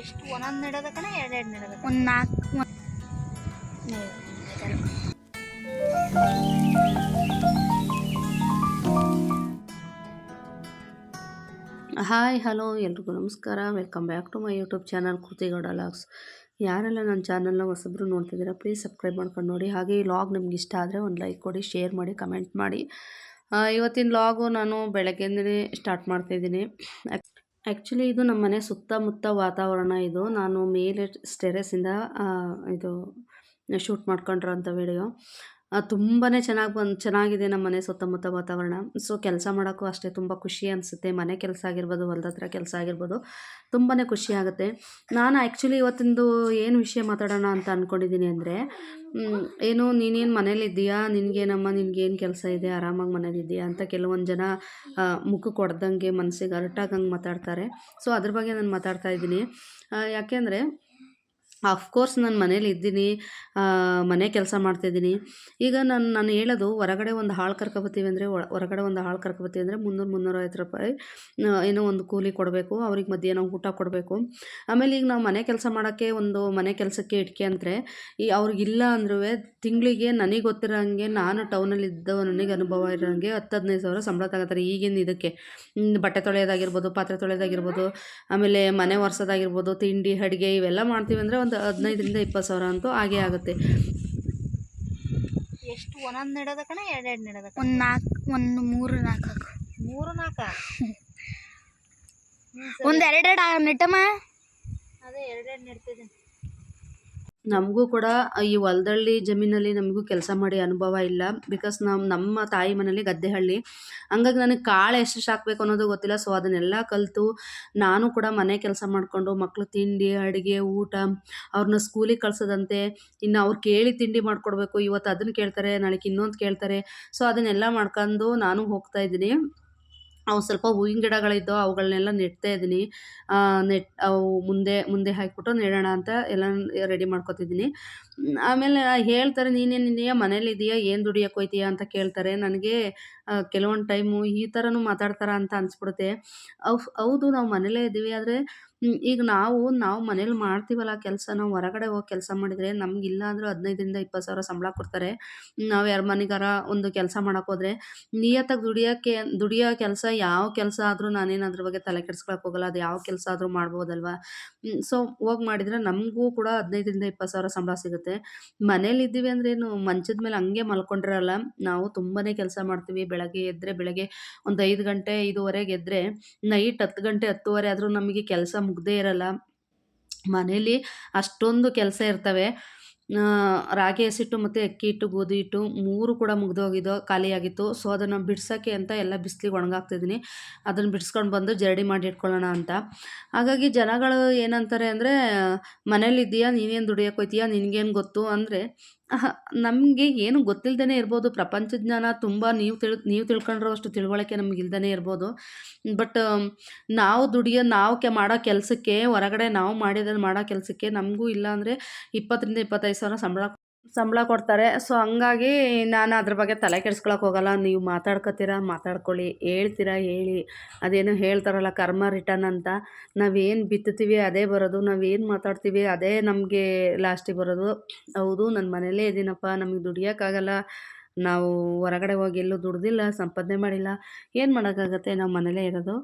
ಎಷ್ಟು? ಒಂದೊಂದು ನೆಡೋದಕ್ಕನ ಎರಡೆರಡು ನೆಡೋದಕ್ಕ ಒಂದು ನಾಲ್ಕು ಹಾಯ್ ಹಲೋ ಎಲ್ರಿಗೂ ನಮಸ್ಕಾರ. Welcome back to my YouTube channel Kriti Gowda logs. ಯಾರೆಲ್ಲ ನನ್ನ ಚಾನಲ್ನ ಹೊಸಬ್ರು ನೋಡ್ತಿದ್ದೀರಾ ಪ್ಲೀಸ್ ಸಬ್ಸ್ಕ್ರೈಬ್ ಮಾಡ್ಕೊಂಡು ನೋಡಿ. ಹಾಗೆ ಈ ಲಾಗ್ ನಿಮ್ಗೆ ಇಷ್ಟ ಆದರೆ ಒಂದು ಲೈಕ್ ಕೊಡಿ ಶೇರ್ ಮಾಡಿ ಕಮೆಂಟ್ ಮಾಡಿ. ಆ, ಇವತ್ತಿನ ಲಾಗು ನಾನು ಬೆಳಗ್ಗೆಂದೇ ಸ್ಟಾರ್ಟ್ ಮಾಡ್ತಾಯಿದ್ದೀನಿ ಆ್ಯಕ್ಚುಲಿ ಇದು ನಮ್ಮ ಮನೆ ಸುತ್ತಮುತ್ತ ವಾತಾವರಣ. ಇದು ನಾನು ಮೇಲೆ ಸ್ಟೆರೆಸಿಂದ ಇದು ಶೂಟ್ ಮಾಡ್ಕೊಂಡಿರೋಂಥ ವಿಡಿಯೋ ತುಂಬಾ ಚೆನ್ನಾಗಿ ಬಂದು, ಚೆನ್ನಾಗಿದೆ ನಮ್ಮ ಮನೆ ಸುತ್ತಮುತ್ತ ವಾತಾವರಣ. ಸೊ ಕೆಲಸ ಮಾಡೋಕ್ಕೂ ಅಷ್ಟೇ ತುಂಬ ಖುಷಿ ಅನಿಸುತ್ತೆ. ಮನೆ ಕೆಲಸ ಆಗಿರ್ಬೋದು ಹೊಲ್ದ ಹತ್ರ ಕೆಲಸ ಆಗಿರ್ಬೋದು ತುಂಬಾ ಖುಷಿ ಆಗುತ್ತೆ. ನಾನು ಆ್ಯಕ್ಚುಲಿ ಇವತ್ತಿಂದು ಏನು ವಿಷಯ ಮಾತಾಡೋಣ ಅಂತ ಅಂದ್ಕೊಂಡಿದ್ದೀನಿ ಅಂದರೆ ಏನು ನೀನೇನು ಮನೇಲಿದ್ದೀಯಾ? ನಿನಗೇನಮ್ಮ? ನಿನಗೇನು ಕೆಲಸ ಇದೆ? ಆರಾಮಾಗಿ ಮನೇಲಿದ್ದೀಯಾ? ಅಂತ ಕೆಲವೊಂದು ಜನ ಮುಖ ಕೊಡ್ದಂಗೆ ಮನಸ್ಸಿಗೆ ಅರಟಾಗಂಗೆ ಮಾತಾಡ್ತಾರೆ. ಸೊ ಅದ್ರ ಬಗ್ಗೆ ನಾನು ಮಾತಾಡ್ತಾ ಇದ್ದೀನಿ. ಯಾಕೆಂದರೆ ಅಫ್ಕೋರ್ಸ್ ನಾನು ಮನೇಲಿ ಇದ್ದೀನಿ ಮನೆ ಕೆಲಸ ಮಾಡ್ತಿದ್ದೀನಿ ಈಗ ನಾನು ನಾನು ಹೇಳೋದು ಹೊರಗಡೆ ಒಂದು ಹಾಳು ಕರ್ಕೊಬತ್ತೀವಿ ಅಂದರೆ ಹೊರಗಡೆ ಒಂದು ಹಾಳು ಕರ್ಕೊಬತ್ತೀವಿ ಅಂದರೆ ಮುನ್ನೂರು ಮುನ್ನೂರೈವತ್ತು ರೂಪಾಯಿ ಏನೋ ಒಂದು ಕೂಲಿ ಕೊಡಬೇಕು, ಅವ್ರಿಗೆ ಮಧ್ಯಾಹ್ನ ಊಟ ಕೊಡಬೇಕು. ಆಮೇಲೆ ಈಗ ನಾವು ಮನೆ ಕೆಲಸ ಮಾಡೋಕ್ಕೆ ಒಂದು ಮನೆ ಕೆಲಸಕ್ಕೆ ಇಟ್ಕೆ ಅಂದರೆ, ಈ ಅವ್ರಿಗಿಲ್ಲ ಅಂದ್ರೂ ತಿಂಗಳಿಗೆ ನನಗೆ ಗೊತ್ತಿರೋ ಹಂಗೆ ನಾನು ಟೌನಲ್ಲಿ ಇದ್ದವ ನನಗೆ ಅನುಭವ ಇರೋಂಗೆ ಹತ್ತು ಹದಿನೈದು ಸಾವಿರ ಸಂಬಳ ತಗೋತಾರೆ ಈಗಿನ ಇದಕ್ಕೆ. ಬಟ್ಟೆ ತೊಳೆಯೋದಾಗಿರ್ಬೋದು, ಪಾತ್ರೆ ತೊಳೆಯೋದಾಗಿರ್ಬೋದು, ಆಮೇಲೆ ಮನೆ ಒರೆಸೋದಾಗಿರ್ಬೋದು, ತಿಂಡಿ, ಅಡುಗೆ ಇವೆಲ್ಲ ಮಾಡ್ತೀವಿ ಅಂದರೆ ಒಂದು ಹದಿನೈದರಿಂದ ಇಪ್ಪತ್ತು ಸಾವಿರ ಅಂತೂ ಹಾಗೆ ಆಗುತ್ತೆ. ಎಷ್ಟು? ಒಂದೊಂದು ನೆಡೋದ ಕಣ? ಎರಡೆರಡು ನೆಡೋದ ಒಂದು ನಾಲ್ಕು ಒಂದು ಮೂರು ನಾಲ್ಕು ಹಾಕು. ಮೂರು ನಾಲ್ಕು ಒಂದು ಎರಡೆರಡು ನೆಟ್ಟಮ್ಮ? ಅದೇ ಎರಡೆರಡು ನೆಡ್ತಿದ್ದೀನಿ. ನಮಗೂ ಕೂಡ ಈ ಹೊಲದಳ್ಳಿ ಜಮೀನಲ್ಲಿ ನಮಗೂ ಕೆಲಸ ಮಾಡಿ ಅನುಭವ ಇಲ್ಲ. ಬಿಕಾಸ್ ನಮ್ಮ ನಮ್ಮ ತಾಯಿ ಮನೇಲಿ ಗದ್ದೆಹಳ್ಳಿ. ಹಂಗಾಗಿ ನನಗೆ ಕಾಳು ಎಷ್ಟು ಹಾಕಬೇಕು ಅನ್ನೋದು ಗೊತ್ತಿಲ್ಲ. ಸೊ ಅದನ್ನೆಲ್ಲ ಕಲಿತು ನಾನು ಕೂಡ ಮನೆ ಕೆಲಸ ಮಾಡಿಕೊಂಡು ಮಕ್ಕಳು ತಿಂಡಿ, ಅಡುಗೆ, ಊಟ ಅವ್ರನ್ನ ಸ್ಕೂಲಿಗೆ ಕಳ್ಸೋದಂತೆ. ಇನ್ನು ಅವ್ರು ಕೇಳಿ ತಿಂಡಿ ಮಾಡಿಕೊಡ್ಬೇಕು. ಇವತ್ತು ಅದನ್ನು ಕೇಳ್ತಾರೆ, ನಾಳೆಗೆ ಇನ್ನೊಂದು ಕೇಳ್ತಾರೆ. ಸೊ ಅದನ್ನೆಲ್ಲ ಮಾಡ್ಕೊಂಡು ನಾನು ಹೋಗ್ತಾ ಇದ್ದೀನಿ. ಅವು ಸ್ವಲ್ಪ ಹೂವಿನ ಗಿಡಗಳಿದ್ದವು, ಅವುಗಳನ್ನೆಲ್ಲ ನೆಡ್ತಾ ಇದ್ದೀನಿ. ನೆಟ್, ಅವು ಮುಂದೆ ಮುಂದೆ ಹಾಕಿಬಿಟ್ಟು ನೆಡೋಣ ಅಂತ ಎಲ್ಲ ರೆಡಿ ಮಾಡ್ಕೊತಿದ್ದೀನಿ. ಆಮೇಲೆ ಹೇಳ್ತಾರೆ ನೀನೇನಿದೆಯಾ ಮನೇಲಿದೆಯಾ ಏನು ದುಡಿಯೋಕೆ ಹೋಯ್ತೀಯಾ ಅಂತ ಕೇಳ್ತಾರೆ. ನನಗೆ ಕೆಲವೊಂದು ಟೈಮು ಈ ಥರನೂ ಮಾತಾಡ್ತಾರ ಅಂತ ಅನಿಸ್ಬಿಡುತ್ತೆ. ಅವು, ಹೌದು, ನಾವು ಮನೇಲೇ ಇದ್ದೀವಿ ಆದರೆ ಈಗ ನಾವು ನಾವು ಮನೇಲಿ ಮಾಡ್ತೀವಲ್ಲ ಕೆಲಸ ನಾವು ಹೊರಗಡೆ ಹೋಗಿ ಕೆಲಸ ಮಾಡಿದರೆ ನಮಗಿಲ್ಲ ಅಂದರೂ ಹದಿನೈದರಿಂದ ಇಪ್ಪತ್ತು ಸಾವಿರ ಸಂಬಳ ಕೊಡ್ತಾರೆ. ನಾವು ಯಾರ ಮನೆಗಾರ ಒಂದು ಕೆಲಸ ಮಾಡೋಕೆ ಹೋದರೆ ನಿಯತ್ತಾಗಿ ದುಡಿಯೋಕ್ಕೆ, ದುಡಿಯೋ ಕೆಲಸ ಯಾವ ಕೆಲಸ ಆದರೂ ನಾನೇನು ಅದ್ರ ಬಗ್ಗೆ ತಲೆ ಕೆಡ್ಸ್ಕೊಳಕ್ಕೆ ಹೋಗಲ್ಲ, ಅದು ಯಾವ ಕೆಲಸ ಆದರೂ ಮಾಡ್ಬೋದಲ್ವಾ? ಸೊ ಹೋಗಿ ಮಾಡಿದರೆ ನಮಗೂ ಕೂಡ ಹದಿನೈದರಿಂದ ಇಪ್ಪತ್ತು ಸಾವಿರ ಸಂಬಳ ಸಿಗುತ್ತೆ. ಮನೇಲಿ ಇದ್ದೀವಿ ಅಂದ್ರೇನು ಮಂಚದ ಮೇಲೆ ಹಂಗೆ ಮಲ್ಕೊಂಡಿರಲ್ಲ. ನಾವು ತುಂಬಾ ಕೆಲಸ ಮಾಡ್ತೀವಿ. ಬೆಳಗ್ಗೆ ಎದ್ದರೆ ಬೆಳಗ್ಗೆ ಒಂದು ಐದು ಗಂಟೆ ಐದುವರೆಗೆ ಎದ್ದರೆ ನೈಟ್ ಹತ್ತು ಗಂಟೆ ಹತ್ತುವರೆ ಆದರೂ ನಮಗೆ ಕೆಲಸ ಮುಗ್ದೇ ಇರಲ್ಲ. ಮನೇಲಿ ಅಷ್ಟೊಂದು ಕೆಲಸ ಇರ್ತವೆ. ರಾಗಿ ಹಸಿಟ್ಟು ಮತ್ತು ಅಕ್ಕಿ ಹಿಟ್ಟು, ಗೋಧಿ ಹಿಟ್ಟು ಮೂರು ಕೂಡ ಮುಗ್ದೋಗಿದ್ದು, ಖಾಲಿಯಾಗಿತ್ತು. ಸೊ ಅದನ್ನು ಬಿಡ್ಸೋಕ್ಕೆ ಅಂತ ಎಲ್ಲ ಬಿಸಿಲಿಗೆ ಒಣಗಾಗ್ತಿದ್ದೀನಿ ಅದನ್ನು ಬಿಡಿಸ್ಕೊಂಡು ಬಂದು ಜರಡಿ ಮಾಡಿ ಇಟ್ಕೊಳ್ಳೋಣ ಅಂತ. ಹಾಗಾಗಿ ಜನಗಳು ಏನಂತಾರೆ ಅಂದರೆ, ಮನೇಲಿದ್ದೀಯಾ, ನೀನೇನು ದುಡಿಯೋಕೆ ಹೋಯ್ತೀಯಾ, ನಿನಗೇನು ಗೊತ್ತು ಅಂದರೆ ನಮಗೆ ಏನು ಗೊತ್ತಿಲ್ಲದೇ ಇರ್ಬೋದು. ಪ್ರಪಂಚ ಜ್ಞಾನ ತುಂಬ ನೀವು ತಿಳ್, ನೀವು ತಿಳ್ಕೊಂಡಿರೋಷ್ಟು ತಿಳುವಳಿಕೆ ನಮ್ಗೆ ಇಲ್ದೇ ಇರ್ಬೋದು. ಬಟ್ ನಾವು ದುಡಿಯೋ, ನಾವು ಕೆ, ಮಾಡೋ ಕೆಲಸಕ್ಕೆ ಹೊರಗಡೆ ನಾವು ಮಾಡಿದರೆ ಮಾಡೋ ಕೆಲಸಕ್ಕೆ ನಮಗೂ ಇಲ್ಲ ಅಂದರೆ ಇಪ್ಪತ್ತರಿಂದ ಇಪ್ಪತ್ತೈದು ಸಾವಿರ ಸಂಬಳ ಸಂಬಳ ಕೊಡ್ತಾರೆ. ಸೊ ಹಂಗಾಗಿ ನಾನು ಅದ್ರ ಬಗ್ಗೆ ತಲೆ ಕೆಡ್ಸ್ಕೊಳಕ್ಕೆ ಹೋಗಲ್ಲ. ನೀವು ಮಾತಾಡ್ಕೊತೀರ? ಮಾತಾಡ್ಕೊಳ್ಳಿ. ಹೇಳ್ತೀರಾ? ಹೇಳಿ. ಅದೇನೋ ಹೇಳ್ತಾರಲ್ಲ, ಕರ್ಮ ರಿಟರ್ನ್ ಅಂತ. ನಾವೇನು ಬಿತ್ತುತ್ತೀವಿ ಅದೇ ಬರೋದು. ನಾವೇನು ಮಾತಾಡ್ತೀವಿ ಅದೇ ನಮಗೆ ಲಾಸ್ಟಿಗೆ ಬರೋದು. ಹೌದು ನನ್ನ ಮನೇಲೇ ಇದ್ದೀನಪ್ಪ ನಮಗೆ ದುಡಿಯೋಕ್ಕಾಗಲ್ಲ. ನಾವು ಹೊರಗಡೆ ಹೋಗಿ ಎಲ್ಲೂ ದುಡ್ದಿಲ್ಲ, ಸಂಪಾದನೆ ಮಾಡಿಲ್ಲ. ಏನು ಮಾಡೋಕ್ಕಾಗತ್ತೆ? ನಾವು ಮನೇಲೇ ಇರೋದು.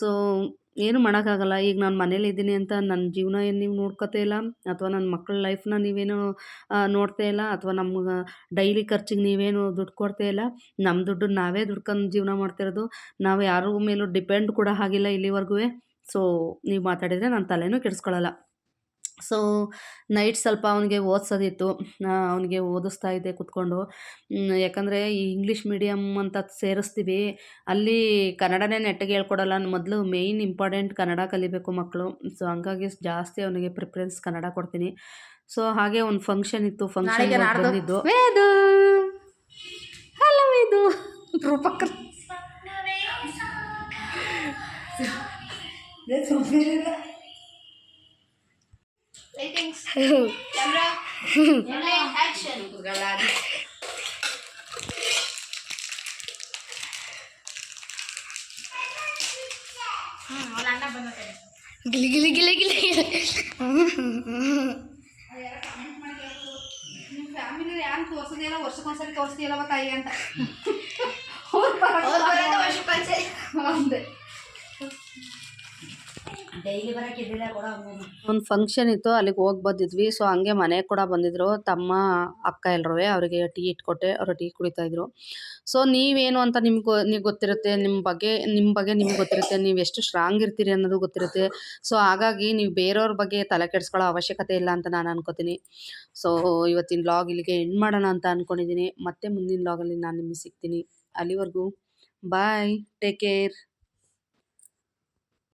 ಸೊ ಏನು ಮಾಡೋಕ್ಕಾಗಲ್ಲ. ಈಗ ನಾನು ಮನೇಲಿ ಇದ್ದೀನಿ ಅಂತ ನನ್ನ ಜೀವನ ಏನು ನೀವು ನೋಡ್ಕೋತೇ ಇಲ್ಲ, ಅಥವಾ ನನ್ನ ಮಕ್ಕಳ ಲೈಫ್ನ ನೀವೇನು ನೋಡ್ತೇ ಇಲ್ಲ, ಅಥವಾ ನಮ್ಗೆ ಡೈಲಿ ಖರ್ಚಿಗೆ ನೀವೇನು ದುಡ್ಡು ಕೊಡ್ತಾ ಇಲ್ಲ. ನಮ್ಮ ದುಡ್ಡು ನಾವೇ ದುಡ್ಕೊಂಡು ಜೀವನ ಮಾಡ್ತಿರೋದು. ನಾವು ಯಾರಿಗೂ ಮೇಲೂ ಡಿಪೆಂಡ್ ಕೂಡ ಆಗಿಲ್ಲ ಇಲ್ಲಿವರೆಗೂ ಸೊ ನೀವು ಮಾತಾಡಿದರೆ ನಾನು ತಲೆನೂ ಕೆಡಿಸ್ಕೊಳ್ಳಲ್ಲ ಸೊ ನೈಟ್ ಸ್ವಲ್ಪ ಅವನಿಗೆ ಓದಿಸೋದಿತ್ತು. ಅವನಿಗೆ ಓದಿಸ್ತಾ ಇದ್ದೆ ಕೂತ್ಕೊಂಡು. ಯಾಕಂದರೆ ಈ ಇಂಗ್ಲೀಷ್ ಮೀಡಿಯಮ್ ಅಂತ ಸೇರಿಸ್ತೀವಿ. ಅಲ್ಲಿ ಕನ್ನಡನೇ ನೆಟ್ಟಿಗೆ ಹೇಳ್ಕೊಡಲ್ಲ. ಮೊದಲು ಮೇಯ್ನ್ ಇಂಪಾರ್ಟೆಂಟ್ ಕನ್ನಡ ಕಲಿಬೇಕು ಮಕ್ಕಳು ಸೊ ಹಂಗಾಗಿ ಜಾಸ್ತಿ ಅವನಿಗೆ ಪ್ರಿಫರೆನ್ಸ್ ಕನ್ನಡ ಕೊಡ್ತೀನಿ. ಸೊ ಹಾಗೆ ಒಂದು ಫಂಕ್ಷನ್ ಇತ್ತು. ಫಂಕ್ಷನ್ ಬಂದಿದ್ದು. ಇದು ಹಲೋ ಗಿಲಿ ಗಿಲಿ ಗಿಲಿ ಗಿಲಿ. ಫ್ಯಾಮಿಲಿ ಯಾರು ತೋರಿಸೋದಿಲ್ಲ ವರ್ಷಕ್ಕೊಂದ್ಸರಿ ತೋರಿಸ್ತೀಯಲ್ಲವ ತಾಯಿ ಅಂತ. ಬರಕ್ಕೆ ಇದ್ದಿಲ್ಲ ಕೂಡ ಒಂದು ಫಂಕ್ಷನ್ ಇತ್ತು, ಅಲ್ಲಿಗೆ ಹೋಗಿ ಬಂದಿದ್ವಿ. ಸೊ ಹಂಗೆ ಮನೆಗೆ ಕೂಡ ಬಂದಿದ್ರು. ತಮ್ಮ ಅಕ್ಕ ಎಲ್ಲರೂ ಅವರಿಗೆ ಟೀ ಇಟ್ಕೊಟ್ಟೆ, ಅವರು ಟೀ ಕುಡಿತಾ ಇದ್ರು. ಸೊ ನೀವೇನು ಅಂತ ನಿಮ್ಗೆ ನೀವು ಗೊತ್ತಿರುತ್ತೆ ನಿಮ್ಮ ಬಗ್ಗೆ ನಿಮ್ಮ ಬಗ್ಗೆ ನಿಮ್ಗೆ ಗೊತ್ತಿರುತ್ತೆ. ನೀವು ಎಷ್ಟು ಸ್ಟ್ರಾಂಗ್ ಇರ್ತೀರಿ ಅನ್ನೋದು ಗೊತ್ತಿರುತ್ತೆ. ಸೊ ಹಾಗಾಗಿ ನೀವು ಬೇರೆಯವ್ರ ಬಗ್ಗೆ ತಲೆ ಕೆಡಿಸ್ಕೊಳ್ಳೋ ಅವಶ್ಯಕತೆ ಇಲ್ಲ ಅಂತ ನಾನು ಅನ್ಕೋತೀನಿ. ಸೊ ಇವತ್ತಿನ ಲಾಗ್ ಇಲ್ಲಿಗೆ ಎಂಡ್ ಮಾಡೋಣ ಅಂತ ಅಂದ್ಕೊಂಡಿದ್ದೀನಿ ಮತ್ತೆ ಮುಂದಿನ ಲಾಗಲ್ಲಿ ನಾನು ನಿಮಗೆ ಸಿಗ್ತೀನಿ. ಅಲ್ಲಿವರೆಗೂ ಬಾಯ್ ಟೇಕ್ ಕೇರ್